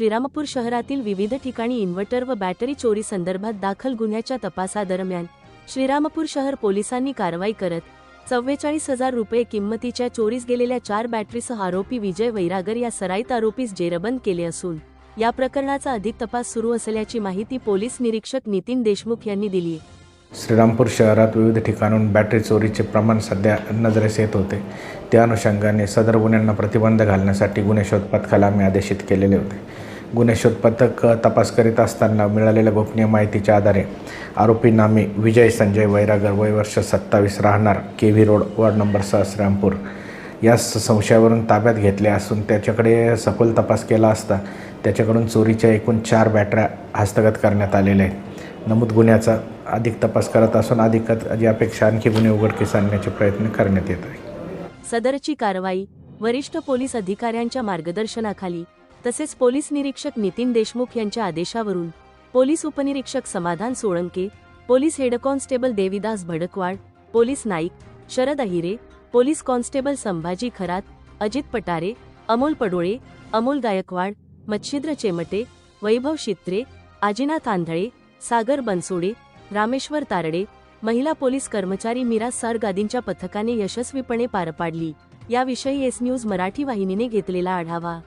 श्रीरामपूर शहरातील विविध ठिकाणी इन्व्हर्टर व बॅटरी चोरी संदर्भात दाखल गुन्ह्याच्या तपासादरम्यान श्रीरामपूर शहर पोलिसांनी कारवाई करत चव्वेचाळीस हजार रुपये किंमतीच्या चोरीस गेलेल्या चार बॅटरीसह आरोपी विजय वैरागर या सराईत आरोपीस जेरबंद केले असून या प्रकरणाचा अधिक तपास सुरू असल्याची माहिती पोलीस निरीक्षक नितीन देशमुख यांनी दिली श्रीरामपूर शहरात विविध ठिकाणून बॅटरी चोरीचे प्रमाण सध्या नजरेस येत होते. त्या अनुषंगाने सदर गुन्ह्यांना प्रतिबंध घालण्यासाठी गुन्हे शोध पथकाला आम्ही आदेशित केलेले होते. गुन्हे शोध पथक तपास करीत असताना मिळालेल्या गोपनीय माहितीच्या आधारे आरोपी नामे विजय संजय वैरागर वय वर्ष सत्तावीस राहणार K V road ward number सहा श्रीरामपूर. या संशयावरून ताब्यात घेतले असून त्याच्याकडे सखोल तपास केला असता त्याच्याकडून चोरीच्या एकूण चार बॅटऱ्या हस्तगत करण्यात आलेल्या आहेत. नमूद गुन्ह्याचा अधिक तपास करत असून अधिक यापेक्षा आणखी गुन्हे उघडकीस आणण्याचे प्रयत्न करण्यात येत आहे. सदरची कारवाई वरिष्ठ पोलीस अधिकाऱ्यांच्या मार्गदर्शनाखाली तसेच पोलीस निरीक्षक नितीन देशमुख यांच्या आदेशावरून पोलीस उपनिरीक्षक Samadhan Solanke police head constable Devidas Bhadakwad police Naik Sharad Ahire police constable Sambhaji Kharat Ajit Patare Amol Padole Amol Gaikwad Machhindra Chemate Vaibhav Shitre Ajinath Andhale Sagar Bansode Rameshwar Tarde महिला police कर्मचारी मीरा सर्ग आदींच्या पथकाने यशस्वीपणे पार पाडली. याविषयी S news Marathi वाहिनीने घेतलेला आढावा.